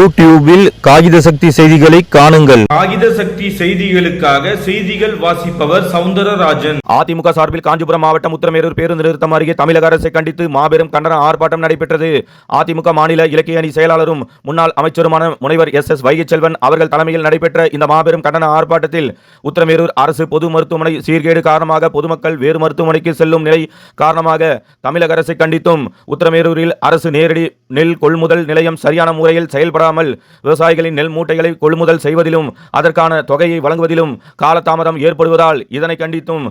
யூடியூபில் காகித சக்தி செய்திகளை காணுங்கள். காகித சக்தி செய்திகளுக்காக செய்திகள் வாசிப்பவர் சவுந்தரராஜன். அதிமுக சார்பில் காஞ்சிபுரம் மாவட்டம் உத்தரமேரூர் பேருந்து நிறுத்தம் அருகே தமிழக அரசை கண்டித்து மாபெரும் கண்டன ஆர்ப்பாட்டம் நடைபெற்றது. அதிமுக மாநில இலக்கிய அணி செயலாளரும் முன்னாள் அமைச்சருமான முனைவர் எஸ் எஸ் வைகைச்செல்வன் அவர்கள் தலைமையில் நடைபெற்ற இந்த மாபெரும் கண்டன ஆர்ப்பாட்டத்தில் உத்தரமேரூர் அரசு பொது மருத்துவமனை சீர்கேடு காரணமாக பொதுமக்கள் வேறு மருத்துவமனைக்கு செல்லும் நிலை காரணமாக தமிழக அரசை கண்டித்தும் உத்தரமேரூரில் அரசு நேரடி நெல் கொள்முதல் நிலையம் சரியான முறையில் இல்லாமல் விவசாயிகளின் நெல் மூட்டைகளை கொள்முதல் செய்வதிலும் அதற்கான தொகையை வழங்குவதிலும் காலதாமதம் ஏற்படுவதால் இதனை கண்டித்தும்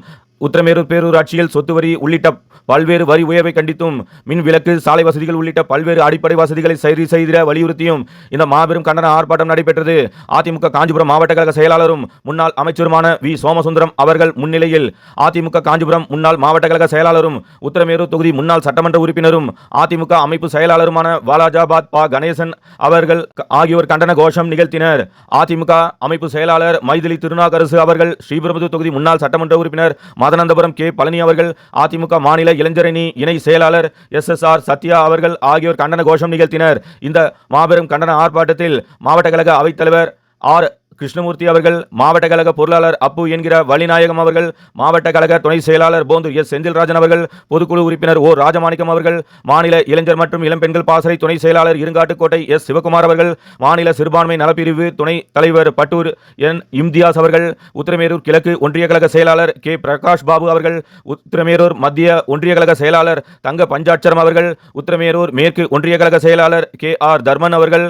உத்தரமேரூர் பேரூராட்சியில் சொத்து வரி உள்ளிட்ட பல்வேறு வரி உயர்வை கண்டித்தும் மின் விளக்கு சாலை வசதிகள் உள்ளிட்ட பல்வேறு அடிப்படை வசதிகளை சரி செய்திட வலியுறுத்தியும் இந்த மாபெரும் கண்டன ஆர்ப்பாட்டம் நடைபெற்றது. அதிமுக காஞ்சிபுரம் மாவட்ட கழக செயலாளரும் முன்னாள் அமைச்சருமான வி. சோமசுந்தரம் அவர்கள் முன்னிலையில் அதிமுக காஞ்சிபுரம் முன்னாள் மாவட்ட கழக செயலாளரும் உத்தரமேரூர் தொகுதி முன்னாள் சட்டமன்ற உறுப்பினரும் அதிமுக அமைப்பு செயலாளருமான வாலாஜாபாத் பா. கணேசன் அவர்கள் ஆகியோர் கண்டன கோஷம் நிகழ்த்தினர். அதிமுக அமைப்பு செயலாளர் மைதிலி திருநாகரசு அவர்கள் ஸ்ரீபெரும்புதூர் தொகுதி முன்னாள் சட்டமன்ற உறுப்பினர் மதனந்தபுரம் கே. பழனி அவர்கள் அதிமுக மாநில இளைஞரணி இணை செயலாளர் எஸ் எஸ் ஆர் சத்யா அவர்கள் ஆகியோர் கண்டன கோஷம் நிகழ்த்தினர். இந்த மாபெரும் கண்டன ஆர்ப்பாட்டத்தில் மாவட்ட கழக அவைத்தலைவர் ஆர். கிருஷ்ணமூர்த்தி அவர்கள் மாவட்ட கழக பொருளாளர் அப்பு என்கிற வழிநாயகம் அவர்கள் மாவட்ட கழக துணை செயலாளர் போந்து எஸ் செந்தில்ராஜன் அவர்கள் பொதுக்குழு உறுப்பினர் ஓ ராஜமாணிக்கம் அவர்கள் மாநில இளைஞர் மற்றும் இளம்பெண்கள் பாசறை துணை செயலாளர் இருங்காட்டுக்கோட்டை எஸ் சிவகுமார் அவர்கள் மாநில சிறுபான்மை நலப்பிரிவு துணை தலைவர் பட்டூர் என் இம்தியாஸ் அவர்கள் உத்தரமேரூர் கிழக்கு ஒன்றிய கழக செயலாளர் கே பிரகாஷ் பாபு அவர்கள் உத்தரமேரூர் மத்திய ஒன்றிய கழக செயலாளர் தங்க பஞ்சாட்சரம் அவர்கள் உத்தரமேரூர் மேற்கு ஒன்றிய கழக செயலாளர் கே ஆர் தர்மன் அவர்கள்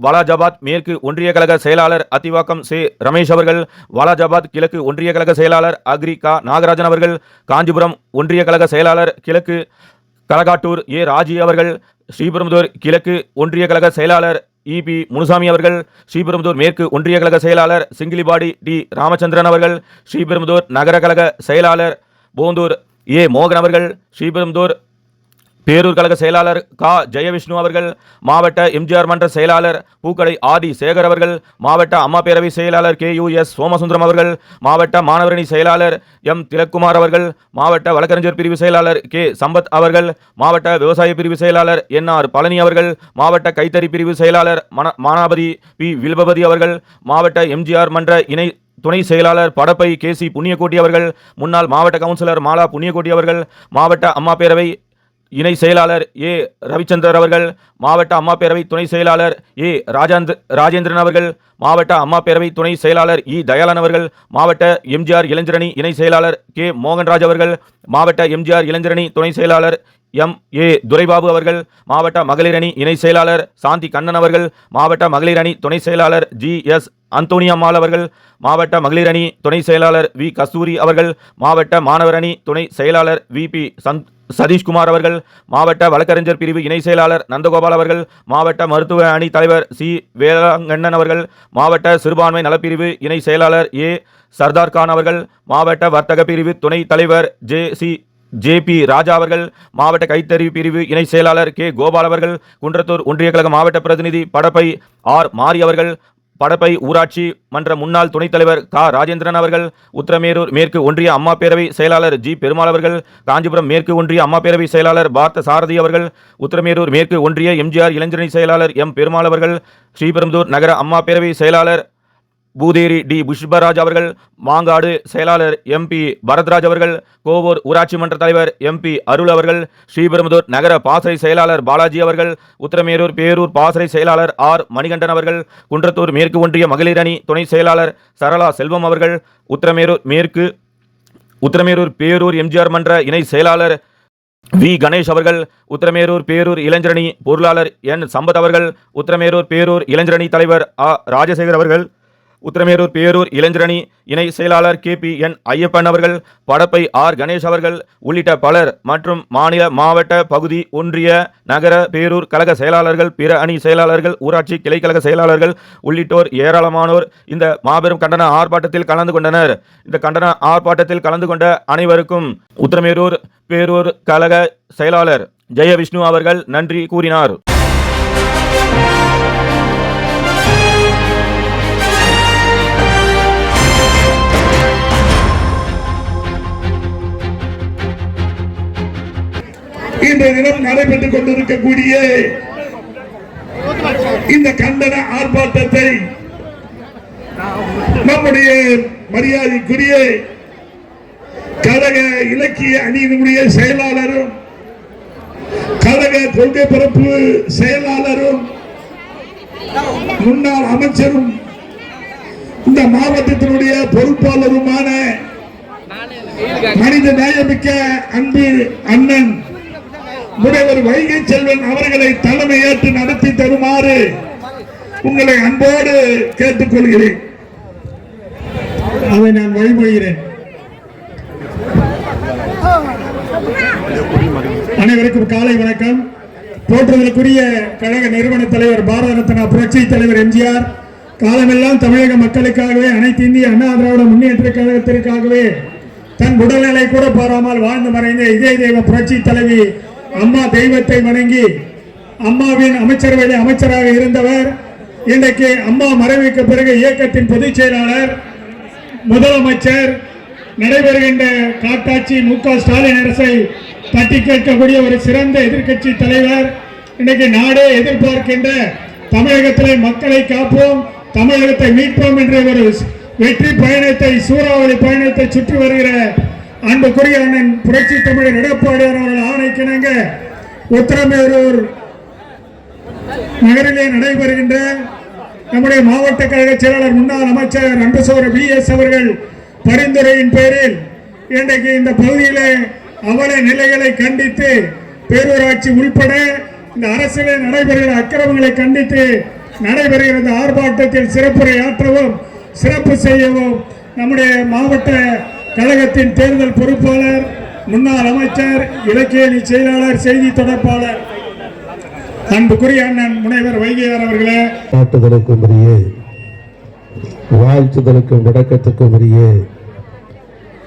வாலாஜாபாத் மேற்கு ஒன்றிய கழக செயலாளர் அத்திவாக்கம் சே ரமேஷ் அவர்கள் வாலாஜாபாத் கிழக்கு ஒன்றிய கழக செயலாளர் அக்ரி கா நாகராஜன் அவர்கள் காஞ்சிபுரம் ஒன்றிய கழக செயலாளர் கிழக்கு கலகாட்டூர் ஏ ராஜி அவர்கள் ஸ்ரீபெரும்புதூர் கிழக்கு ஒன்றிய கழக செயலாளர் இபி முனுசாமி அவர்கள் ஸ்ரீபெரும்புதூர் மேற்கு ஒன்றிய கழக செயலாளர் சிங்கிலிபாடி டி ராமச்சந்திரன் அவர்கள் ஸ்ரீபெரும்புதூர் நகர கழக செயலாளர் போந்தூர் ஏ மோகன் அவர்கள் ஸ்ரீபெரும்புதூர் பேரூர் கழக செயலாளர் கா. ஜெயவிஷ்ணு அவர்கள் மாவட்ட எம்ஜிஆர் மன்ற செயலாளர் பூக்கடை ஆதி சேகர் அவர்கள் மாவட்ட அம்மா பேரவை செயலாளர் கே. யு. எஸ். சோமசுந்தரம் அவர்கள் மாவட்ட மாணவரணி செயலாளர் எம். திலக்குமார் அவர்கள் மாவட்ட வழக்கறிஞர் பிரிவு செயலாளர் கே. சம்பத் அவர்கள் மாவட்ட விவசாய பிரிவு செயலாளர் என். ஆர். பழனி அவர்கள் மாவட்ட கைத்தறி பிரிவு செயலாளர் மன மானாபதி பி. வில்பபதி அவர்கள் மாவட்ட எம்ஜிஆர் மன்ற இணை துணை செயலாளர் படப்பை கே. சி. புண்ணியக்கோட்டி அவர்கள் முன்னாள் மாவட்ட கவுன்சிலர் மாலா புண்ணியக்கோட்டி அவர்கள் மாவட்ட அம்மா பேரவை இணை செயலாளர் ஏ. ரவிச்சந்தர் அவர்கள் மாவட்ட அம்மா பேரவை துணை செயலாளர் ஏ. ராஜாந்த் ராஜேந்திரன் அவர்கள் மாவட்ட அம்மா பேரவை துணை செயலாளர் இ. தயாளன் அவர்கள் மாவட்ட எம்ஜிஆர் இளைஞரணி இணை செயலாளர் கே. மோகன்ராஜ் அவர்கள் மாவட்ட எம்ஜிஆர் இளைஞரணி துணை செயலாளர் எம். ஏ. துரைபாபு அவர்கள் மாவட்ட மகளிர் அணி இணை செயலாளர் சாந்தி கண்ணன் அவர்கள் மாவட்ட மகளிர் அணி துணை செயலாளர் ஜி. எஸ். அந்தோனியம்மாள் அவர்கள் மாவட்ட மகளிர் அணி துணை செயலாளர் வி. கஸ்தூரி அவர்கள் மாவட்ட மாணவர் அணி துணை செயலாளர் வி. பி. சந்த் சதீஷ்குமார் அவர்கள் மாவட்ட வழக்கறிஞர் பிரிவு இணை செயலாளர் நந்தகோபால் அவர்கள் மாவட்ட மருத்துவ அணி தலைவர் சி. வேளாங்கண்ணன் அவர்கள் மாவட்ட சிறுபான்மை நலப்பிரிவு இணை செயலாளர் ஏ. சர்தார் கான் அவர்கள் மாவட்ட வர்த்தக பிரிவு துணை தலைவர் J. C. J. P. Raja அவர்கள் மாவட்ட கைத்தறி பிரிவு இணை செயலாளர் கே. கோபால் அவர்கள் குன்றத்தூர் ஒன்றிய கழக மாவட்ட பிரதிநிதி படப்பை ஆர். மாரி அவர்கள் படப்பை ஊராட்சி மன்ற முன்னாள் துணைத் தலைவர் கா. ராஜேந்திரன் அவர்கள் உத்தரமேரூர் மேற்கு ஒன்றிய அம்மா பேரவை செயலாளர் ஜி. பெருமாள் அவர்கள் காஞ்சிபுரம் மேற்கு ஒன்றிய அம்மா பேரவை செயலாளர் பார்த்த சாரதி அவர்கள் உத்தரமேரூர் மேற்கு ஒன்றிய எம்ஜிஆர் இளைஞரணி செயலாளர் எம். பெருமாள் அவர்கள் ஸ்ரீபெரும்புதூர் நகர அம்மா பேரவை செயலாளர் பூதேரி டி. புஷ்பராஜ் அவர்கள் மாங்காடு செயலாளர் எம்பி பரத்ராஜ் அவர்கள் கோவூர் ஊராட்சி மன்ற தலைவர் எம்பி அருள் அவர்கள் ஸ்ரீபெரும்புதூர் நகர பாசறை செயலாளர் பாலாஜி அவர்கள் உத்தரமேரூர் பேரூர் பாசறை செயலாளர் ஆர். மணிகண்டன் அவர்கள் குன்றத்தூர் மேற்கு ஒன்றிய மகளிர் அணி துணை செயலாளர் சரளா செல்வம் அவர்கள் உத்தரமேரூர் மேற்கு உத்தரமேரூர் பேரூர் எம்ஜிஆர் மன்ற இணை செயலாளர் வி. கணேஷ் அவர்கள் உத்தரமேரூர் பேரூர் இளைஞரணி பொருளாளர் என். சம்பத் அவர்கள் உத்தரமேரூர் பேரூர் இளைஞரணி தலைவர் ஆ. ராஜசேகர் அவர்கள் உத்தரமேரூர் பேரூர் இளைஞரணி இணை செயலாளர் கே பி என் ஐயப்பன் அவர்கள் படப்பை ஆர் கணேஷ் அவர்கள் உள்ளிட்ட பலர் மற்றும் மாநில மாவட்ட பகுதி ஒன்றிய நகர பேரூர் கழக செயலாளர்கள் பிற அணி செயலாளர்கள் ஊராட்சி கிளைக்கழக செயலாளர்கள் உள்ளிட்டோர் ஏராளமானோர் இந்த மாபெரும் கண்டன ஆர்ப்பாட்டத்தில் கலந்து கொண்டனர். இந்த கண்டன ஆர்ப்பாட்டத்தில் கலந்து கொண்ட அனைவருக்கும் உத்தரமேரூர் பேரூர் கழக செயலாளர் ஜெயவிஷ்ணு அவர்கள் நன்றி கூறினார். இன்றைய தினம் நடைபெற்றுக் கொண்டிருக்கக்கூடிய இந்த கண்டன ஆர்ப்பாட்டத்தை நம்முடைய மரியாதைக்குரிய கழக இலக்கிய அணியினுடைய செயலாளரும் கழக கொள்கை பரப்பு செயலாளரும் முன்னாள் அமைச்சரும் இந்த மாவட்டத்தினுடைய பொறுப்பாளருமான மனித நேயமிக்க அன்பு அண்ணன் முதல்வர் வைகை செல்வன் அவர்களை தலைமையேற்று நடத்தி தருமாறு உங்களை அன்போடு கேட்டுக்கொள்கிறேன். அதை நான் வழிமொழிகிறேன் அனைவருக்கும் காலை வணக்கம். போற்றுதலுக்குரிய கழக நிறுவன தலைவர் பாரத ரத்னா புரட்சி தலைவர் எம்ஜிஆர் காலமெல்லாம் தமிழக மக்களுக்காகவே அனைத்து இந்திய அண்ணா திராவிட முன்னேற்ற கழகத்திற்காகவே தன் உடல்நிலை கூட பாராமல் வாழ்ந்து மறைந்த இதய தெய்வ புரட்சி தலைவி அம்மா தெய்வத்தை வணங்கி அம்மாவின் அமைச்சரவையில் அமைச்சராக இருந்தவர் இன்றைக்கு அம்மா மறைவுக்கு பிறகு இயக்கத்தின் பொதுச் செயலாளர் முதலமைச்சர் நடைபெறுகின்ற காட்டாட்சி மு க ஸ்டாலின் அரசை தட்டி கேட்கக்கூடிய ஒரு சிறந்த எதிர்க்கட்சி தலைவர் இன்றைக்கு நாடே எதிர்பார்க்கின்ற தமிழகத்திலே மக்களை காப்போம் தமிழகத்தை மீட்போம் என்ற ஒரு வெற்றி பயணத்தை சூறாவளி பயணத்தை சுற்றி வருகிற அன்புக்குரிய அண்ணன் புரட்சி தமிழர் எடப்பாடியார் அவர்கள் ஆணைக்கிணங்க. உத்தரமேரூர் நகரிலே நடைபெறுகின்ற நம்முடைய மாவட்ட கழக செயலாளர் முன்னாள் அமைச்சர் அன்பு பி எஸ் அவர்கள் பரிந்துரையின் பேரில் இன்றைக்கு இந்த பகுதியிலே அவல நிலைகளை கண்டித்து பேரூராட்சி உள்பட இந்த அரசிலே நடைபெறுகிற அக்கிரமங்களை கண்டித்து நடைபெறுகிற இந்த ஆர்ப்பாட்டத்தில் சிறப்புரை ஆற்றவும் சிறப்பு செய்யவும் நம்முடைய மாவட்ட கழகத்தின் தேர்தல் பொறுப்பாளர் முன்னாள் அமைச்சர் இலக்கியணி செயலாளர் செய்தி தொடர்பாளர். அன்புக்குரிய அண்ணன் முனைவர் வைகையார் அவர்களே. காட்டுதலுக்கும் உரிய வாழ்த்துதலுக்கும் விளக்கத்துக்கும் இடையே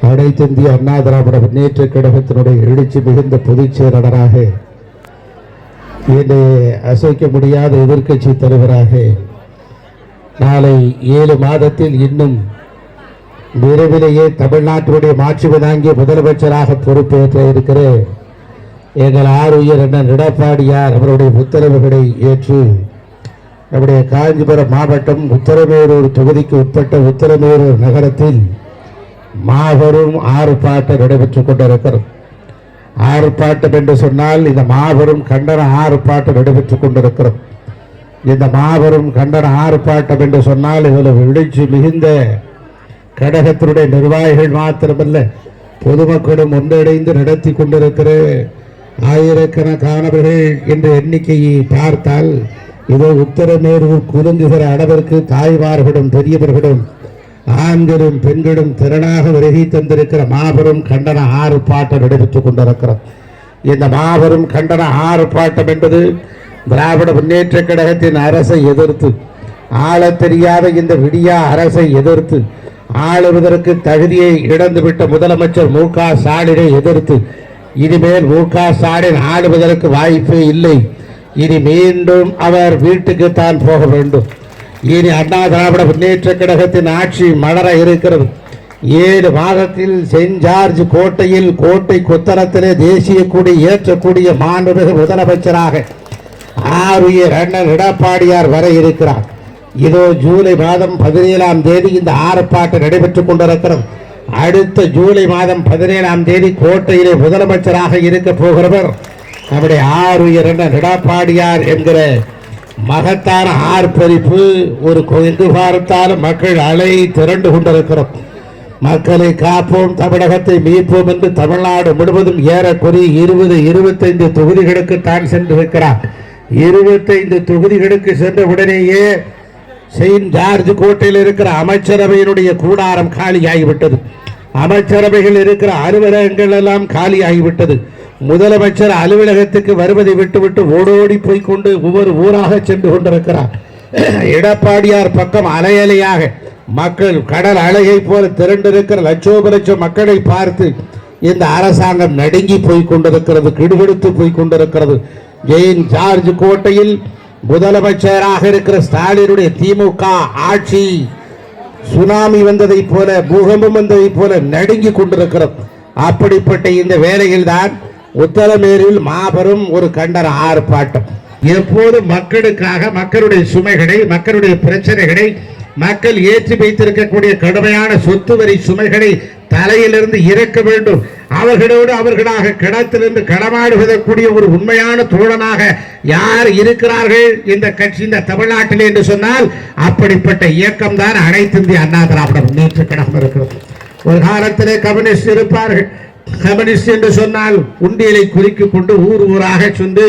அனைத்திந்திய அண்ணா திராவிட முன்னேற்ற கழகத்தினுடைய எழுச்சி மிகுந்த பொதுச் செயலாளராக இன்று அசைக்க முடியாத எதிர்க்கட்சி தலைவராக நாளை ஏழு மாதத்தில் இன்னும் விரைவிலேயே தமிழ்நாட்டினுடைய மாட்சி தாங்கிய முதலமைச்சராக பொறுப்பேற்ற இருக்கிற எங்கள் ஆறுயிர் அண்ணன் எடப்பாடியார் அவருடைய உத்தரவுகளை ஏற்று நம்முடைய காஞ்சிபுரம் மாவட்டம் உத்தரமேரூர் தொகுதிக்கு உட்பட்ட உத்தரமேரூர் நகரத்தில் மாபெரும் ஆறுப்பாட்டம் நடைபெற்றுக் கொண்டிருக்கிறது. ஆறுப்பாட்டம் என்று சொன்னால் இந்த மாபெரும் கண்டன ஆறுப்பாட்டம் நடைபெற்றுக் கொண்டிருக்கிறது. இந்த மாபெரும் கண்டன ஆறுப்பாட்டம் என்று சொன்னால் இவ்வளவு எழுச்சி மிகுந்த கழகத்தினுடைய நிர்வாகிகள் மாத்திரமல்ல பொதுமக்களும் ஒன்றிணைந்து நடத்தி கொண்டிருக்கிற ஆயிரக்கணக்கானவர்கள் என்ற எண்ணிக்கையை பார்த்தால் இதோ உத்தரமேரூர் குலுங்குகிற அளவிற்கு தாய்மார்களும் பெரியவர்களும் ஆண்களும் பெண்களும் திறனாக வருகை தந்திருக்கிற மாபெரும் கண்டன ஆர்ப்பாட்டம் நடைபெற்றுக் கொண்டிருக்கிறோம் இந்த மாபெரும் கண்டன ஆறுப்பாட்டம் என்பது திராவிட முன்னேற்ற கழகத்தின் அரசை எதிர்த்து ஆள தெரியாத இந்த விடியா அரசை எதிர்த்து ஆளுவதற்கு தகுதியை இழந்துவிட்ட முதலமைச்சர் மு க ஸ்டாலினை எதிர்த்து இனிமேல் மு க ஸ்டாலின் ஆளுவதற்கு வாய்ப்பே இல்லை. இனி மீண்டும் அவர் வீட்டுக்கு தான் போக வேண்டும். இனி அண்ணா திராவிட முன்னேற்ற கழகத்தின் ஆட்சி மலர இருக்கிறது. ஏழு மாதத்தில் சென்ட் ஜார்ஜ் கோட்டையில் கோட்டை கொத்தளத்திலே தேசிய கொடி ஏற்றக்கூடிய மாண்புமிகு முதலமைச்சராக ஆறுயர் அண்ணன் எடப்பாடியார் வர இருக்கிறார். இதோ ஜூலை மாதம் பதினேழாம் தேதி இந்த ஆர்ப்பாட்டம் நடைபெற்றுக் கொண்டிருக்கிறது அடுத்த ஜூலை மாதம் பதினேழாம் தேதி கோட்டையிலே முதலமைச்சராக இருக்க போகிறவர் நம்முடைய ஆறு இரண்ட எடப்பாடியார் என்கிற மகத்தான ஆர்ப்பரிப்பு ஒரு எங்கு பார்த்தாலும் மக்கள் அலை திரண்டு கொண்டிருக்கிறோம். மக்களை காப்போம் தமிழகத்தை மீட்போம் என்று தமிழ்நாடு முழுவதும் ஏறக்குறைய இருபது இருபத்தைந்து தொகுதிகளுக்கு தான் சென்றிருக்கிறார். இருபத்தைந்து தொகுதிகளுக்கு சென்ற உடனேயே செயின்ட் ஜார்ஜ் கோட்டையில் இருக்கிற அமைச்சரவையினுடைய கூடாரம் காலியாகிவிட்டது. அமைச்சரவைகள் இருக்கிற அலுவலகங்கள் எல்லாம் காலியாகிவிட்டது. முதலமைச்சர் அலுவலகத்துக்கு வருவதை விட்டுவிட்டு ஓடோடி போய் கொண்டு ஒவ்வொரு ஊராக சென்று கொண்டிருக்கிறார். எடப்பாடியார் பக்கம் அலையலையாக மக்கள் கடல் அலையை போல திரண்டிருக்கிற லட்சோப லட்சம் மக்களை பார்த்து இந்த அரசாங்கம் நடுங்கி போய் கொண்டிருக்கிறது கிடுகிடுத்து போய் கொண்டிருக்கிறது ஜெயின் ஜார்ஜ் கோட்டையில் முதலமைச்சராக இருக்கிற ஸ்டாலினுடைய திமுக ஆட்சி சுனாமி வந்ததை போல பூகம்பம் வந்ததை போல நடுங்கி கொண்டிருக்கிறது. அப்படிப்பட்ட இந்த வேலையில்தான் உத்தரமேரில் மாபெரும் ஒரு கண்டன ஆர்ப்பாட்டம். எப்போது மக்களுக்காக மக்களுடைய சுமைகளை மக்களுடைய பிரச்சனைகளை மக்கள் ஏற்றி வைத்திருக்கக்கூடிய கடுமையான சொத்து வரி சுமைகளை தலையிலிருந்து இறக்க வேண்டும் அவர்களோடு அவர்களாக கிடத்திலிருந்து களமாடுவதற்குரிய ஒரு உண்மையான தோழனாக யார் இருக்கிறார்கள் இந்த கட்சி இந்த தமிழ்நாட்டில் என்று சொன்னால் அப்படிப்பட்ட இயக்கம் தான் அனைத்து இந்திய அண்ணா திராவிட முன்னேற்ற கழகம் இருக்கிறது. ஒரு காலத்திலே கம்யூனிஸ்ட் இருப்பார்கள். கம்யூனிஸ்ட் என்று சொன்னால் உண்டியலை குலுக்கிக் கொண்டு ஊர் ஊராக சென்று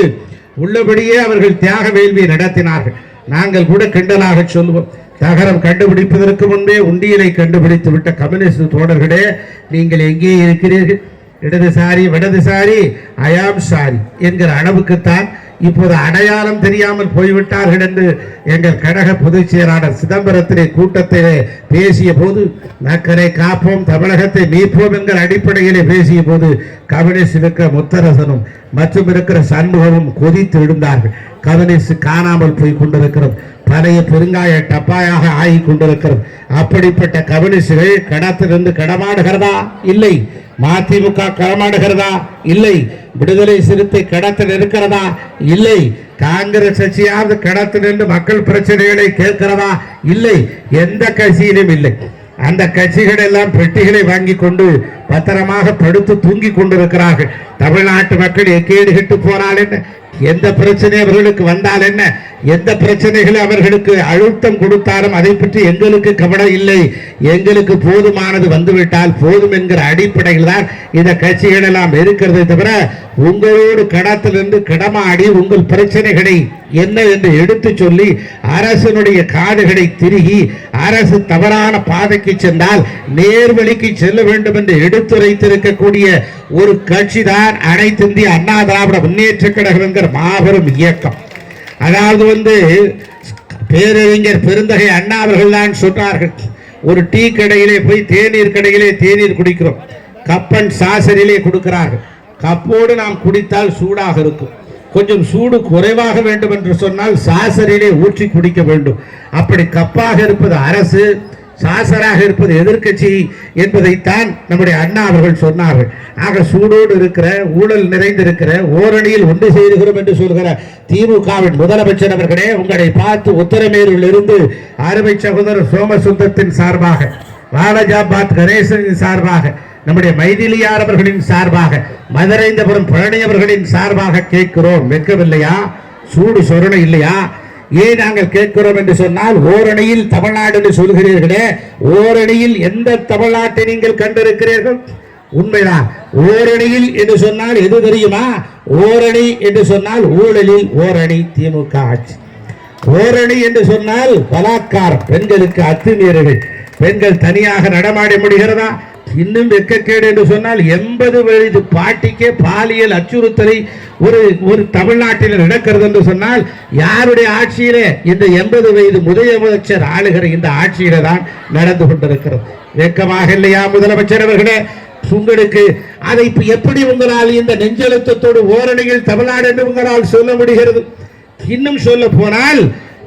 உள்ளபடியே அவர்கள் தியாக வேள்வியை நடத்தினார்கள். நாங்கள் கூட கிண்டலாக சொல்லுவோம். தகரம் கண்டுபிடிப்பதற்கு முன்பே உண்டியலை கண்டுபிடித்து விட்ட கம்யூனிஸ்ட் தோழர்களே நீங்கள் எங்கே இருக்கிறீர்கள்? இடதுசாரி வடதுசாரி அயாம் சாரி என்கிற அளவுக்குத்தான் இப்போது அடையாளம் தெரியாமல் போய்விட்டார்கள் என்று எங்கள் கழக பொதுச் செயலாளர் சிதம்பரத்திலே கூட்டத்திலே பேசிய போது நக்கரை காப்போம் தமிழகத்தை மீட்போம் என்கிற அடிப்படையிலே பேசிய போது கம்யூனிஸ்ட் இருக்கிற முத்தரசனும் மற்றும் இருக்கிற சண்முகமும் கொதித்து எழுந்தார்கள் கம்யூனிஸ்ட் காணாமல் போய் கொண்டிருக்கிறோம் பழைய பெருங்காய டப்பாயாக ஆகி கொண்டிருக்கிறோம் அப்படிப்பட்ட கம்யூனிஸ்டுகள் கடத்திலிருந்து கடமாடுகிறதா? இல்லை. மதிமுக களமாடுகிறதா? இல்லை. விடுதலை சிறுத்தை கடத்தில் இருக்கிறதா இல்லை. காங்கிரஸ் கட்சியாவது கடத்தில் நின்று மக்கள் பிரச்சனைகளை கேட்கிறதா? இல்லை. எந்த கட்சியிலும் இல்லை. அந்த கட்சிகள் எல்லாம் பெட்டிகளை வாங்கி கொண்டு பத்திரமாக படுத்து தூங்கி கொண்டிருக்கிறார்கள். தமிழ்நாட்டு மக்கள் எக்கேடு கெட்டு போனால் என்ன? எந்த பிரச்சனை அவர்களுக்கு வந்தால் என்ன? எந்த பிரச்சனைகளை அவர்களுக்கு அழுத்தம் கொடுத்தாலும் அதை பற்றி எங்களுக்கு கவலை இல்லை. எங்களுக்கு போதுமானது வந்துவிட்டால் போதும் என்கிற அடிப்படையில் தான் இந்த கட்சிகள் எல்லாம் இருக்கிறதை தவிர உங்களோடு கடத்திலிருந்து கடமாடி உங்கள் பிரச்சனைகளை என்ன என்று எடுத்து சொல்லி அரசனுடைய காதுகளை திருகி அரசு தவறான பாதைக்கு சென்றால் நேர்வழிக்கு செல்ல வேண்டும் என்று எடுத்துரைத்திருக்கக்கூடிய ஒரு கட்சி தான் அனைத்திந்திய அண்ணா திராவிட முன்னேற்ற கழகம் என்கிற மாபெரும் இயக்கம். அதாவது வந்து பேரறிஞர் பெருந்தகை அண்ணா அவர்கள் தான் சொன்னார்கள் ஒரு டீ கடையிலே போய் தேநீர் கடையிலே தேநீர் குடிக்கிறோம். கப்பன் சாசரிலே கொடுக்கிறார்கள். கப்போடு நாம் குடித்தால் சூடாக இருக்கும். கொஞ்சம் சூடு குறைவாக வேண்டும் என்று சொன்னால் சாசரிலே ஊற்றி குடிக்க வேண்டும். அப்படி கப்பாக இருப்பது அரசு சாசராக இருப்பது எதிர்க்கட்சி என்பதைத்தான் நம்முடைய அண்ணா அவர்கள் சொன்னார்கள். ஆக சூடோடு இருக்கிற ஊழல் நிறைந்திருக்கிற ஓரணியில் ஒன்று செய்கிறோம் என்று சொல்கிற திமுகவின் முதலமைச்சர் அவர்களே உங்களை பார்த்து உத்தரமேரூரில் இருந்து அருமை சகோதரர் சோமசுந்தரத்தின் சார்பாக வாலஜாபாத் கணேசனின் சார்பாக நம்முடைய மைதிலியார் அவர்களின் சார்பாக மதுரைந்தபுரம் பழனி அவர்களின் சார்பாக கேட்கிறோம். வெட்கவில்லையா? சூடு சொரணை இல்லையா? ஏன் நாங்கள் கேட்கிறோம் என்று சொன்னால் ஓரணியில் தமிழ்நாடு என்று சொல்கிறீர்களே ஓரணியில் எந்த தமிழ்நாட்டை நீங்கள் கண்டிருக்கிறீர்கள்? உண்மைதான். ஓரணியில் என்று சொன்னால் எது தெரியுமா? ஓரணி என்று சொன்னால் ஊழலில் ஓரணி திமுக ஆட்சி. ஓரணி என்று சொன்னால் பலாத்கார் பெண்களுக்கு அத்துமீறல்கள். பெண்கள் தனியாக நடமாட முடிகிறதா? இன்னும் வெக்கக்கேடு என்று சொன்னால் எண்பது வயது பாட்டிக்கே பாலியல் அச்சுறுத்தலை ஒரு ஒரு தமிழ்நாட்டில் நடக்கிறது என்று சொன்னால் யாருடைய ஆட்சியிலே இந்த எண்பது வயது முதலமைச்சர் ஆளுகிற இந்த ஆட்சியில தான் நடந்து கொண்டிருக்கிறது. வெக்கமாக இல்லையா முதலமைச்சர் அவர்களே? உங்களுக்கு அதை எப்படி உங்களால் இந்த நெஞ்சழுத்தத்தோடு ஓரணியில் தமிழ்நாடு என்று உங்களால் சொல்ல முடிகிறது? இன்னும் சொல்ல போனால்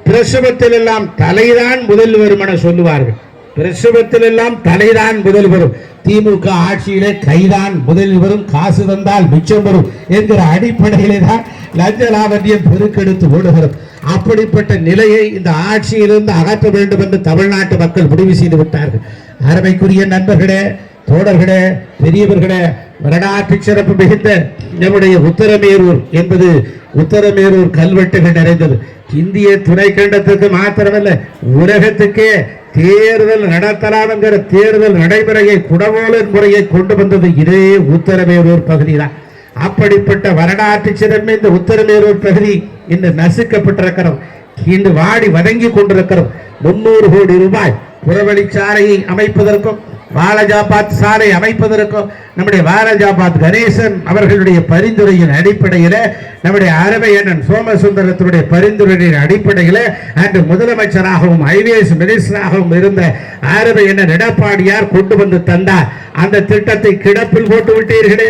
பிரசவத்தில் எல்லாம் தலைதான் முதல் வரும் என சொல்லுவார்கள். பிரசவத்தில் எல்லாம் தலைதான் முதல் வரும். திமுக ஆட்சியிலே கைதான் முதலில் வரும். காசு தந்தால் மிச்சம் வரும் என்கிற அடிப்படையிலே தான் லஞ்ச லாவண்யம் பெருக்கெடுத்து ஓடுகிறோம் அப்படிப்பட்ட நிலையை இந்த ஆட்சியிலிருந்து அகற்ற வேண்டும் என்று தமிழ்நாட்டு மக்கள் முடிவு செய்து விட்டார்கள். அருமைக்குரிய நண்பர்களே தோழர்களே பெரியவர்களே வரலாற்று சிறப்பு மிகுந்த நம்முடைய உத்தரமேரூர் என்பது உத்தரமேரூர் கல்வெட்டுகள் நிறைந்தது. இந்திய துணைக்கண்டத்துக்கு மாத்திரமல்ல உலகத்துக்கே தேர்தல் நடத்தலாம் என்கிற தேர்தல் நடைமுறையை குடவோலன் முறையை கொண்டு வந்தது இதே உத்தரமேரூர் பகுதி தான் அப்படிப்பட்ட வரலாற்று சிறமை இந்த உத்தரமேரூர் பகுதி இன்று நசுக்கப்பட்டிருக்கிறோம். இன்று வாடி வதங்கி கொண்டிருக்கிறோம். முன்னூறு கோடி ரூபாய் புறவழிச்சாலையை அமைப்பதற்கும் வாலஜாபாத் சாலை அமைப்பதற்கும் நம்முடைய வாலஜாபாத் கணேசன் அவர்களுடைய பரிந்துரையின் அடிப்படையில் நம்முடைய அரவை அண்ணன் சோமசுந்தரத்தினுடைய பரிந்துரையின் அடிப்படையில் அன்று முதலமைச்சராகவும் ஐவிஎஸ் மினிஸ்டராகவும் இருந்த அரவை அண்ணன் எடப்பாடியார் கொண்டு வந்து தந்தார். அந்த திட்டத்தை கிடப்பில் போட்டு விட்டீர்களே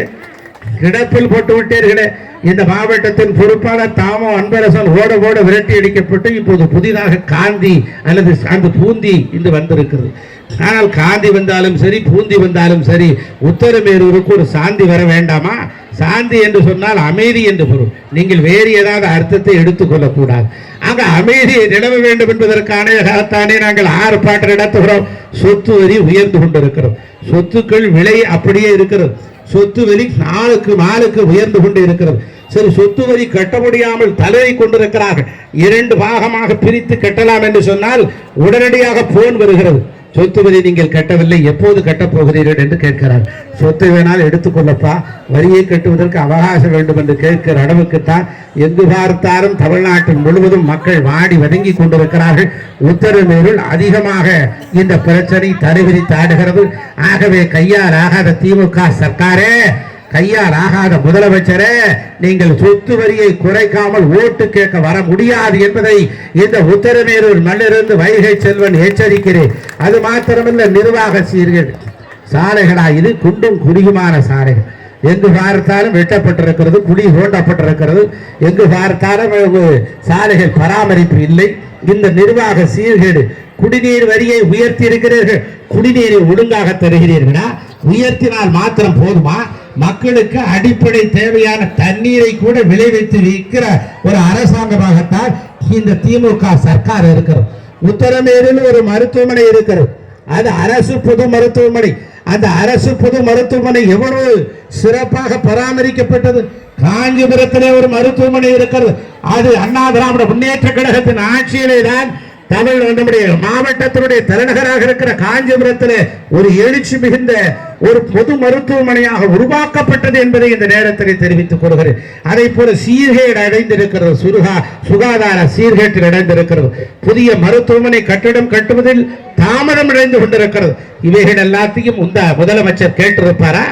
கிடப்பில் போட்டு விட்டீர்களே. இந்த மாவட்டத்தின் பொறுப்பாளர் தாமோ அன்பரசன் ஓட ஓட விரட்டி அடிக்கப்பட்டு இப்போது புதிதாக காந்தி அல்லது அந்த பூந்தி இன்று வந்திருக்கிறது. ஆனால் காந்தி வந்தாலும் சரி பூந்தி வந்தாலும் சரி உத்தரமேரூருக்கு ஒரு சாந்தி வர வேண்டாமா? சாந்தி என்று சொன்னால் அமைதி என்று பொருள். நீங்கள் வேறு ஏதாவது அர்த்தத்தை எடுத்துக்கொள்ளக்கூடாது ஆக அமைதியை நிலவ வேண்டும் என்பதற்கானதானே நாங்கள் ஆர்ப்பாட்டம் நடத்துகிறோம். சொத்து வரி உயர்ந்து கொண்டிருக்கிறோம் சொத்துக்கள் விலை அப்படியே இருக்கிறது. சொத்து வரி நாளுக்கு நாளுக்கு உயர்ந்து கொண்டு இருக்கிறது. சரி சொத்து வரி கட்ட முடியாமல் தலையை கொண்டிருக்கிறார்கள். இரண்டு பாகமாக பிரித்து கட்டலாம் என்று சொன்னால் உடனடியாக போன் வருகிறது. சொத்து வரி நீங்கள் கட்டவில்லை எப்போது கட்டப் போகிறீர்கள் என்று கேட்கிறார். சொத்து வேணால் எடுத்துக்கொள்ளப்பா வரியை கட்டுவதற்கு அவகாசம் வேண்டும் என்று கேட்கிற அளவுக்குத்தான் எங்கு பார்த்தாலும் தமிழ்நாட்டில் முழுவதும் மக்கள் வாடி வதங்கி கொண்டிருக்கிறார்கள். உத்தரமேரில் அதிகமாக இந்த பிரச்சனை தலைவிரித்து ஆடுகிறது. ஆகவே கையால் ஆகாத திமுக சர்க்காரே கையால் ஆகாத முதலமைச்சரே நீங்கள் சொத்து வரியை குறைக்காமல் ஓட்டு கேட்க வர முடியாது என்பதை இந்த உத்தரமேரூர் மண்ணிலிருந்து வைகை செல்வன் எச்சரிக்கிறேன். அது மாத்திரமல்ல நிர்வாக சீர்கள். சாலைகளா இது? குண்டும் குடியுமான சாலைகள். எங்கு பார்த்தாலும் வெட்டப்பட்டிருக்கிறது குழி தோண்டப்பட்டிருக்கிறது. எங்கு பார்த்தாலும் சாலைகள் பராமரிப்பு இல்லை. இந்த நிர்வாக சீர்கேடு குடிநீர் வரியை உயர்த்தி இருக்கிறீர்கள் குடிநீரை ஒழுங்காக தருகிறீர்களா? உயர்த்தினால் மாத்திரம் போதுமா? மக்களுக்கு அடிப்படை தேவையான தண்ணீரை கூட விளைவித்து விற்கிற ஒரு அரசாங்கமாகத்தான் இந்த திமுக சர்க்கார் இருக்கிறது. உத்தரமேரில் ஒரு மருத்துவமனை இருக்கிறது அது அரசு பொது மருத்துவமனை. அந்த அரசு பொது மருத்துவமனை எவ்வளவு சிறப்பாக பராமரிக்கப்பட்டது? காஞ்சிபுரத்திலே ஒரு மருத்துவமனை இருக்கிறது. அது அண்ணா திராவிட முன்னேற்ற கழகத்தின் ஆட்சியிலே தான் தமிழ் நம்முடைய மாவட்டத்தினுடைய தலைநகராக இருக்கிற காஞ்சிபுரத்தில் ஒரு எழுச்சி மிகுந்த ஒரு பொது மருத்துவமனையாக உருவாக்கப்பட்டது என்பதை இந்த நேரத்தில் தெரிவித்துக் கொள்கிறேன். அதை போல சீர்கேடு அடைந்திருக்கிறது. சுருகா சுகாதார சீர்கேட்டில் அடைந்திருக்கிறது. புதிய மருத்துவமனை கட்டடம் கட்டுவதில் தாமதம் அடைந்து கொண்டிருக்கிறது. இவைகள் எல்லாத்தையும் இந்த முதலமைச்சர் கேட்டிருப்பாரா?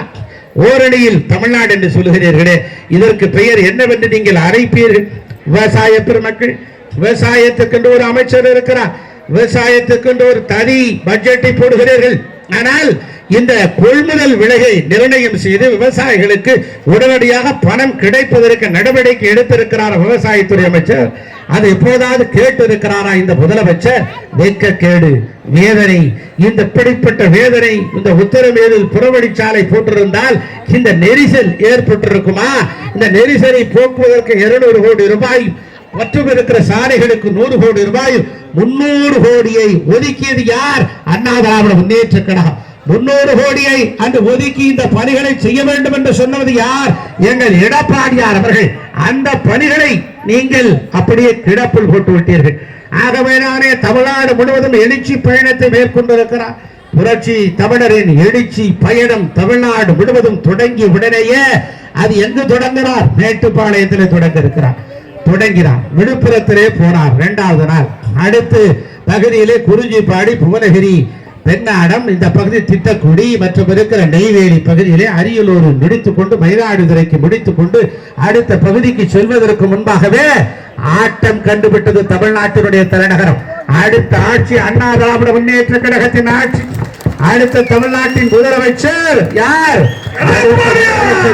ஓரணியில் தமிழ்நாடு என்று சொல்லுகிறீர்களே இதற்கு பெயர் என்னவென்று நீங்கள் அழைப்பீர்கள் விவசாய பெருமக்கள் விவசாயத்துக்கென்று ஒரு அமைச்சர் இருக்கிறார். விவசாயத்துக்கென்று ஒரு தனி பட்ஜெட்டை போடுகிறீர்கள். ஆனால் இந்த கொள்முதல் விலையை நிர்ணயம் செய்து விவசாயிகளுக்கு உடனடியாக பணம் கிடைப்பதற்கு நடவடிக்கை எடுத்திருக்கிறார் விவசாயத்துறை அமைச்சர். அது எப்போதாவது கேட்டு இருக்கிறாரா இந்த முதலமைச்சர்? வெட்கக்கேடு வேதனை. இந்த இப்படிப்பட்ட வேதனை இந்த உத்தரமேதில் புறவழிச்சாலை போட்டிருந்தால் இந்த நெரிசல் ஏற்பட்டிருக்குமா? இந்த நெரிசலை போக்குவதற்கு இருநூறு கோடி ரூபாய் மற்றும் இருக்கிற சாலைகளுக்கு நூறு கோடி ரூபாய் முன்னூறு கோடியை ஒதுக்கியது யார்? அண்ணா திராவிட முன்னேற்ற கழகம். முன்னூறு கோடியை அன்று ஒதுக்கி இந்த பணிகளை செய்ய வேண்டும் என்று சொன்னது யார்? எங்கள் எடப்பாடியார் அவர்கள். அந்த பணிகளை நீங்கள் அப்படியே கிடப்பில் போட்டு விட்டீர்கள். ஆகவே நானே தமிழ்நாடு முழுவதும் எழுச்சி பயணத்தை மேற்கொண்டிருக்கிறார். புரட்சி தமிழரின் எழுச்சி பயணம் தமிழ்நாடு முழுவதும் தொடங்கிய உடனேயே அது எங்கு தொடங்கினார் மேட்டுப்பாளையத்தில் தொடங்க இருக்கிறார். தொடங்கினார். விழுப்புரத்திலே போனார். இரண்டாவது நாள். அடுத்து பகுதியிலே குறிஞ்சிப்பாடி புவனகிரி பெண்ணாடம் இந்த பகுதி திட்டக்குடி மற்றும் இருக்கிற நெய்வேலி பகுதியிலே அரியலூர் முடித்துக் கொண்டு மயிலாடுதுறைக்கு முடித்துக் கொண்டு அடுத்த பகுதிக்கு செல்வதற்கு முன்பாகவே ஆட்டம் கண்டுபிட்டது தமிழ்நாட்டினுடைய தலைநகரம். அடுத்த ஆட்சி அண்ணா திராவிட முன்னேற்ற கழகத்தின் ஆட்சி. அடுத்த தமிழ்நாட்டின் முதலமைச்சர் யார்?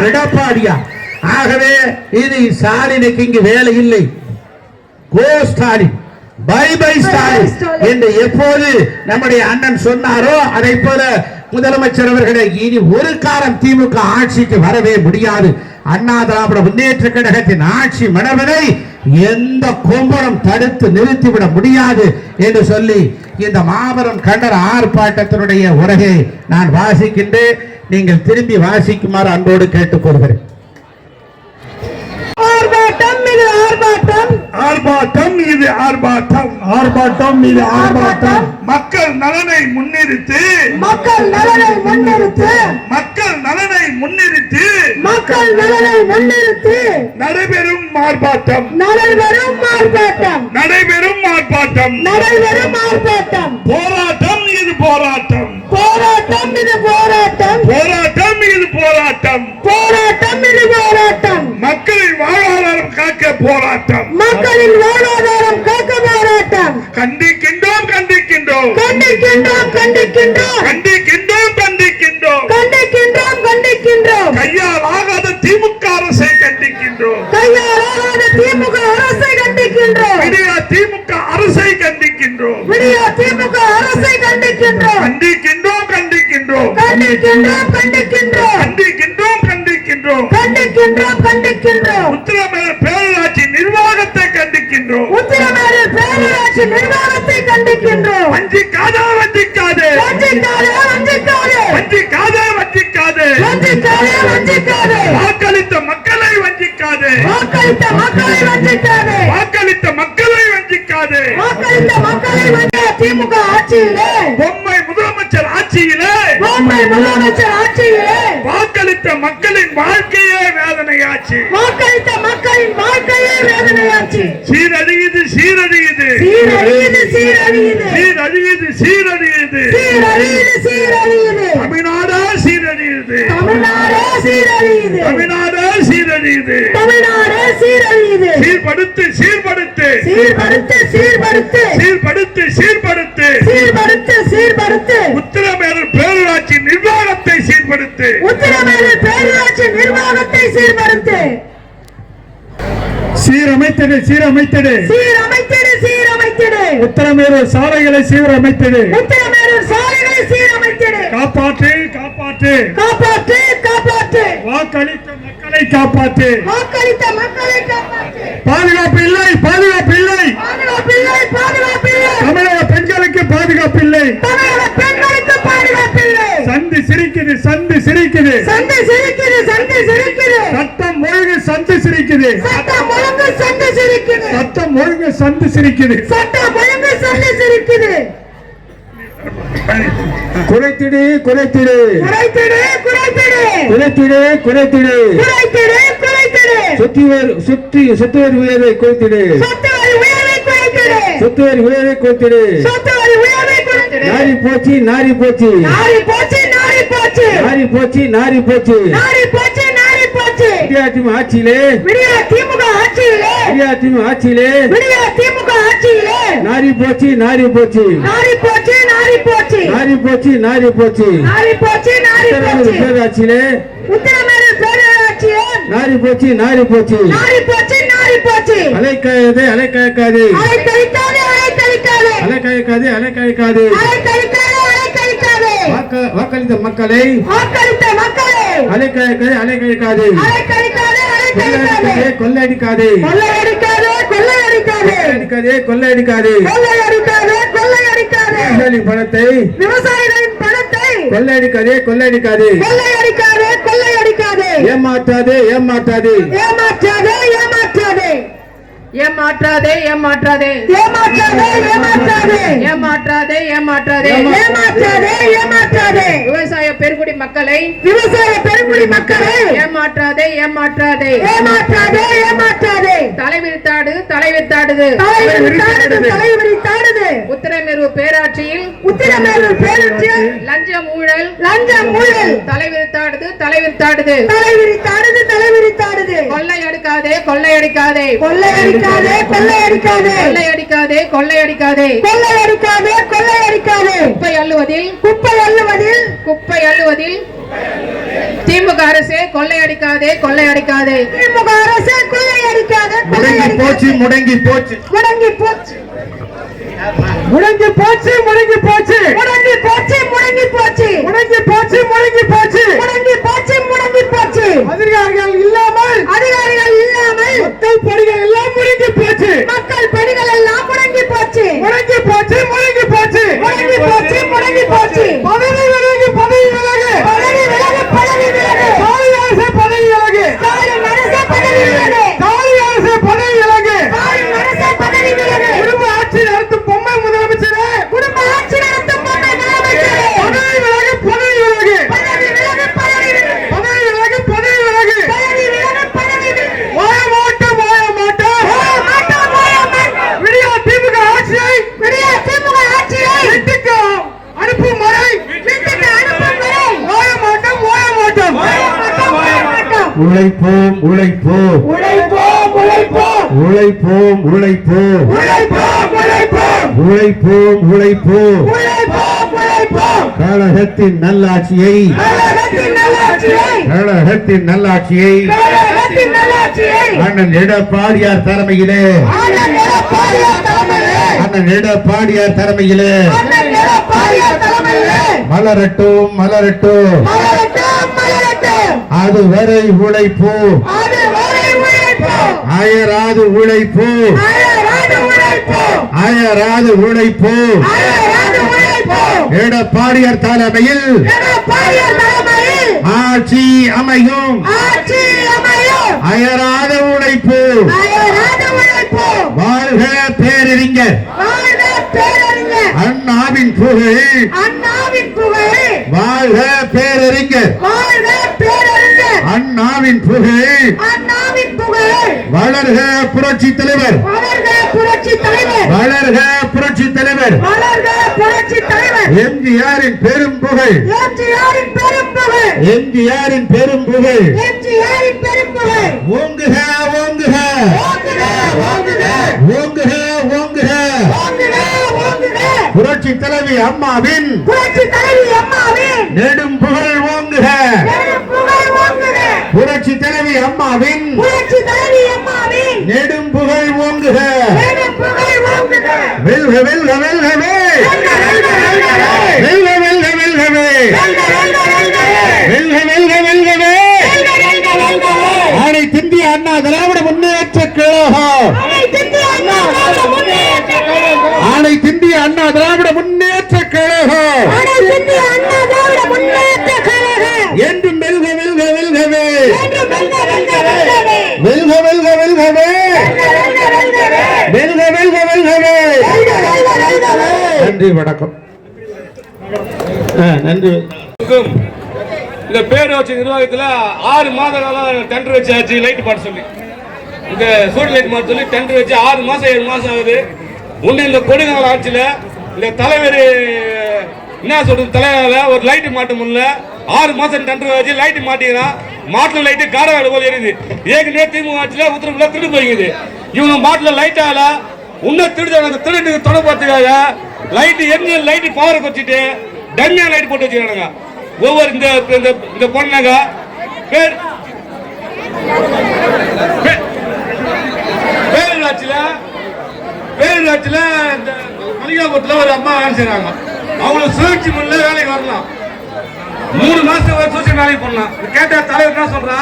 எடப்பாடியா ஆகவே இது ஸ்டாலினுக்கு இங்கு வேலை இல்லை. Go Stalin bye bye Stalin என்று எப்போது நம்முடைய அண்ணன் சொன்னாரோ அதை போல முதலமைச்சர் அவர்களே இனி ஒரு காலம் திமுக ஆட்சிக்கு வரவே முடியாது. அண்ணா திராவிட முன்னேற்ற கழகத்தின் ஆட்சி மனவனை எந்த கொம்பரம் தடுத்து நிறுத்திவிட முடியாது என்று சொல்லி இந்த மாபெரும் கண்டன ஆர்ப்பாட்டத்தினுடைய உரையை நான் வாசிக்கின்றேன். நீங்கள் திரும்பி வாசிக்குமாறு அன்போடு கேட்டுக்கொள்கிறேன். ஆர்ப்பாட்டம் இது ஆர்ப்பாட்டம். ஆர்ப்பாட்டம் இது ஆர்ப்பாட்டம். ஆர்ப்பாட்டம் இது ஆர்ப்பாட்டம். மக்கள் நலனை முன்னிறுத்தி. மக்கள் நலனை முன்னிறுத்தி. மக்கள் நலனை முன்னிறுத்தி. மக்கள் நலனை முன்னிறுத்தி. நடைபெறும் ஆர்ப்பாட்டம். நடைபெறும் ஆர்ப்பாட்டம். நடைபெறும் ஆர்ப்பாட்டம். நடைபெறும் ஆர்ப்பாட்டம். போராட்டம் இது போராட்டம். போராட்டம் இது போராட்டம். போராட்டம் இது போராட்டம். போராட்டம் இது போராட்டம். மக்களின் வாழ்வாதாரம் காக்க போராட்டம். மக்களின் வாழ்வாதாரம் காக்க போராட்டம். கண்டிக்கின்றோம் கண்டிக்கின்றோம். கண்டிக்கின்றோம் கண்டிக்கின்றோம். கண்டிக்கின்றோம் கண்டிக்கின்றோம். கண்டிக்கின்றோம் கண்டிக்கின்றோம். கையால் ஆகாத திமுக அரசை கண்டிக்கின்றோம். கையாளாத திமுக அரசை கண்டிக்கின்றோம். விடியா திமுக அரசை கண்டிக்கின்றோம். விடிய திமுக அரசை கண்டிக்கின்றோம். கண்டிக்கின்றோம் கண்டிக்கின்றோம். கண்டிக்கின்றோம் கண்டிக்கின்றோம். கண்டிக்கின்றோம் கண்டிக்கின்றோம். கண்டிக்கின்றோம் கண்டிக்கின்றோம். உத்தரமேல பேரூராட்சி நிர்வாகத்தை கண்டிக்கின்றோம். பேரூராட்சி நிர்வாகத்தை கண்டிக்கின்றோம். வஞ்சிக்காதே. வஞ்சிக்காதே வஞ்சிக்காதே. வஞ்சிக்காதே வஞ்சிக்காதே வஞ்சிக்காதே. வஞ்சிக்காதே வஞ்சிக்காதே. வாக்களித்த மக்களை வஞ்சிக்காதே. வாக்களித்த மக்களை வஞ்சிக்காதே. வாக்களித்த மக்களை வஞ்சிக்காதே. வாக்களித்த மக்களை வஞ்சிக்க திமுக ஆட்சியிலே. பொம்மை முதலமைச்சர் ஆட்சியிலே முதலமைச்சர் ஆட்சியிலே. வாக்களித்த மக்களின் வாழ்க்கையே வேதனையாச்சு. வாக்களித்த மக்களின் வாழ்க்கையே வேதனையாச்சு. சீரழியுது சீரழியுது. சீரழியுது சீரழியுது. சீரழியுது சீரழியுது. சீரழியுது சீரழியுது. தமிழ்நாடா சீரழியுது. தமிழ்நாடே சீரழியுது. தமிழ்நாடா சீரழியுது. தமிழ்நாடே சீரழியுது. சீர்படுத்து சீர்படுத்து. சீர்படுத்து சீர்படுத்து. சீர்படுத்து சீர்படுத்து. சீர்படுத்து சீர்படுத்து. உத்தரமேரூர் பேரூராட்சி நிர்வாகத்தை சீர்படுத்து. உத்திரமேரூர் பேரூராட்சி நிர்வாகத்தை சீர்படுத்து. சீரமைத்தது சீரமைத்தது. சீரமைத்திடு சீரமைத்திடு உத்தரமேரூர் சாலைகளை சீரமைத்தது. உத்திரமேரூர் சாலைகளை சீரமைத்திடு காப்பாற்று காப்பாற்று. காப்பாற்று காப்பாற்று. வாக்களித்த மக்களை காப்பாற்று. வாக்களித்த மக்களை காப்பாற்று. பாதுகாப்பு இல்லை பாதுகாப்பு இல்லை. பாதுகாப்பில்லை பாதுகாப்பில்லை தமிழக பெண்களுக்கு பாதுகாப்பு இல்லை. தமிழக பெண்களுக்கு பாதுகாப்பில்லை சந்து சிரிக்குது சந்து சிரிக்குது. சண்டை சிரிக்குது சண்டை சிரிக்குது. சட்டம் ஒழுங்கு சந்து சிரிக்குது. சட்டம் ஒழுங்கு சண்டை சிரிக்குது. சட்டம் ஒழுங்கு சந்து சிரிக்குது. சட்டம் ஒழுங்கு சண்டை சிரிக்குது. குறைத்திடு குறைத்திடு. குறைத்திடு குறைத்திடு. குறைத்திடு குறைத்திடு. குறைத்திடு குறைத்திடு. சுற்றி சுற்றி சொத்து வரி உயர்வை குறைத்திடு. சொத்து வரி உயர்வை குறைத்திடு. நாரி போச்சு நாரி போச்சு. நாரி போச்சு நாரி போச்சு. நாரி போச்சு நாரி போச்சு. நாரி போச்சு நாரி போச்சு. இந்தியாட்டின் ஆட்சியிலே. திமுக ஆட்சியிலே. ஆட்சியிலே. விடிய திமுக ஆட்சியிலே. நாரி போச்சு நாரி போச்சு. நாரி போச்சு போச்சு. நாரி போச்சு நாரி போச்சு. நாரி போச்சு நாரி போச்சு. பேராட்சியிலே. உத்தரமேரூர் பேராட்சியே நாரி போச்சு நாரி போச்சு. நாரி போச்சு நாரி போச்சு. அலைக்காயதே அலைக்காயக்காதே. அலைக்கழிக்காதே அலைக்கழிக்காதே. அலைக்கழிக்காதே. அலைக்கழிக்காதே அலைக்கழிக்காதே. அலைக்கழிக்காதே வாக்களித்த மக்களை. வாக்களித்த மக்களை. அலைக்கழிக்காதே. அலைக்கழிக்காதே அலைக்கழிக்காதே. அலைக்கழிக்காதே கொள்ளையடிக்காதே கொள்ளையடிக்காதே கொள்ளையடிக்காதே கொள்ளையடிக்காதே கொள்ளையடிக்காதே விவசாயிகளின் பணத்தை விவசாயிகளின் பணத்தை கொள்ளையடிக்காதே கொள்ளையடிக்காதே. கொள்ளையடிக்காதே கொள்ளையடிக்காதே. ஏமாற்றாதே ஏமாற்றாதே. ஏமாற்றாதே ஏமாற்றாதே ஏமாற்றாதே ஏமாற்றாதே. ஏமாற்றாதே ஏமாற்றாதே. ஏமாற்றாதே ஏமாற்றாதே. ஏமாற்றாதே ஏமாற்றாதே. விவசாய பெருங்குடி மக்களை விவசாய பெருங்குடி மக்களை ஏமாற்றாதே ஏமாற்றாதே. ஏமாற்றாதே ஏமாற்றாதே. தலைவிரித்தாடு தலைவிரித்தாடுது. தலைவரி தாடுது தலைவரி தாடுது உத்தரமேரூர் பேராட்சியில் உத்திரமேரூர் பேரூராட்சியில் லஞ்சம் ஊழல். லஞ்சம் ஊழல். தலைவிரித்தாடுது தலைவிரித்தாடுது. தலைவிரி அடிக்காதே கொள்ளை அடிக்காதே. கொள்ளை அடிக்காதே கொள்ளை அடிக்காதே. கொள்ளை அடிக்காதே கொள்ளை அடிக்காதே. குப்பை அள்ளுவதில். குப்பை அள்ளுவதில். குப்பை அள்ளுவதில். திமுக அரசு கொள்ளையடிக்காதே கொள்ளையடிக்காதே திமுக அரசு கொள்ளையடிக்காதே முடங்கி போச்சு முடங்கி போச்சு. முடங்கி போச்சு. முடங்கி போச்சு முடங்கி போச்சு. முடங்கி போச்சு உழைப்போம் உழைப்போம். உழைப்போம் உழைப்போம். கழகத்தின் நல்லாட்சியை. கழகத்தின் நல்லாட்சியை. அண்ணன் எடப்பாடியார் தலைமையிலே. அண்ணன் எடப்பாடியார் தலைமையிலே. மலரட்டும் மலரட்டும். அதுவரை உழைப்போம். அயராது உழைப்பு. அயராது உழைப்பு. எடப்பாடியர் தலைமையில் ஆட்சி அமையும். அயராத உழைப்பு. வாழ்க பேரறிஞர். அண்ணாவின் புகழ். வாழ்க பேரறிஞர். அண்ணாவின் புகழ். வளர்க புரட்சி தலைவர். புரட்சி தலைவர். வளர்க புரட்சி தலைவர். எம்ஜிஆரின் பெரும் புகழ். எம்ஜிஆரின் பெரும் புகழ். எம்ஜிஆரின் பெரும் புகழ். எம்ஜிஆரின் பெரும் புகழ். ஓங்குக ஓங்குக. ஓங்குக ஓங்குக. புரட்சி தலைவி அம்மாவின். புரட்சி தலைவி அம்மாவின். நெடும் புகழ் ஓங்குக. புரட்சி தலைவி அம்மாவின். புரட்சி தலைவி அம்மா நெடும் புகழ் ஓங்குக. வெல்க வெல்க வெல்கவே. வெல்க வெல்க வெல்கவே. வெல்க வெல்க வெல்கவே. அனைத்து இந்திய அண்ணா திராவிட முன்னேற்ற கழகம். அனைத்து இந்திய அண்ணா திராவிட முன்னேற்ற கழகம் அனைத்து இந்திய அண்ணா திராவிட முன்னேற்ற கழகம் அனைத்து இந்திய அண்ணா திராவிட முன்னேற்ற கழகம் என்றும் வெல்க வெல்க வெல்கவே என்று வெல்க வெல்க வெல்கவே வெல்க வெல்க வெல்கவே வெல்க வெல்க வெல்கவே வெல்க வெல்க வெல்கவே வெல்க வெல்க வெல்கவே நன்றி வணக்கம். ஆ, நன்றி. இந்த பேரூராட்சி நிர்வாகத்தில் ஆறு மாத காலம் டெண்டர் வச்சாச்சு லைட் பாட சொல்லி. இந்த சூடு லைட் மாட்ட சொல்லி டெண்டர் வச்சு ஆறு மாதம் ஏழு மாதம் ஆகுது. ஒன்று இந்த கொடுங்கால ஆட்சியில் இந்த தலைவர் என்ன சொல்றது தலைவரால் ஒரு லைட் மாட்ட முடியல. ஆறு மாதம் டெண்டர் வச்சு லைட் மாட்டிக்கிறான். மாட்டில் லைட்டு காரவாடு போல எரியுது. ஏற்கனவே திமுக ஆட்சியில் உத்தரவுல திருடு போயிருக்குது இவங்க மாட்டில் லைட் ஆகல. இன்னும் திருடு திருட்டுக்கு தொடர்பு லைட்டு எரிஞ்சு லைட்டு பவரை வச்சுட்டு டம்மியா லைட் போட்டு வச்சுக்கிறானுங்க. ஒவ்வொரு இந்த இந்த இந்த பொண்ணுங்க பேர் பேரூராட்சியில் பேரூராட்சியில் இந்த மளிகாபுரத்தில் ஒரு அம்மா வேலை செய்கிறாங்க அவங்களுக்கு சுழற்சி முன்ன வேலைக்கு வரலாம். மூணு மாதம் ஒரு சூழ்ச்சி வேலைக்கு பண்ணலாம் கேட்ட தலைவர் என்ன சொல்கிறா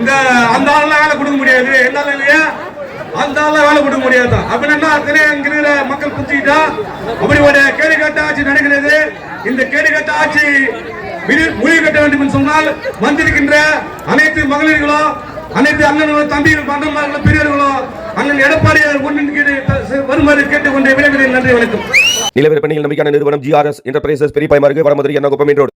இந்த அந்த ஆளுலாம் வேலை கொடுக்க முடியாது. என்ன இல்லையா அந்த வேலை கொடுக்க முடியாது? அப்படின்னா அத்தனை அங்க இருக்கிற மக்கள் குத்திக்கிட்டா அப்படி ஒரு கேடுகட்ட ஆட்சி நடக்கிறது. இந்த கேடுகட்ட ஆட்சி முடிவு கட்ட வேண்டும் என்று சொன்னால் வந்திருக்கின்ற அனைத்து மகளிர்களும் அனைத்து அண்ணன்களும் தம்பிகள் பண்டமார்களும் பெரியவர்களும் அண்ணன் எடப்பாடி ஒன்றின் வருமாறு கேட்டுக்கொண்டு விடைபெறுகிறேன். நன்றி வணக்கம். நிலவரப்பணியில் நம்பிக்கையான நிறுவனம் ஜிஆர்எஸ் என்டர்பிரைசஸ் பெரிய பயமாறு வடமதுரை என்ன ரோடு.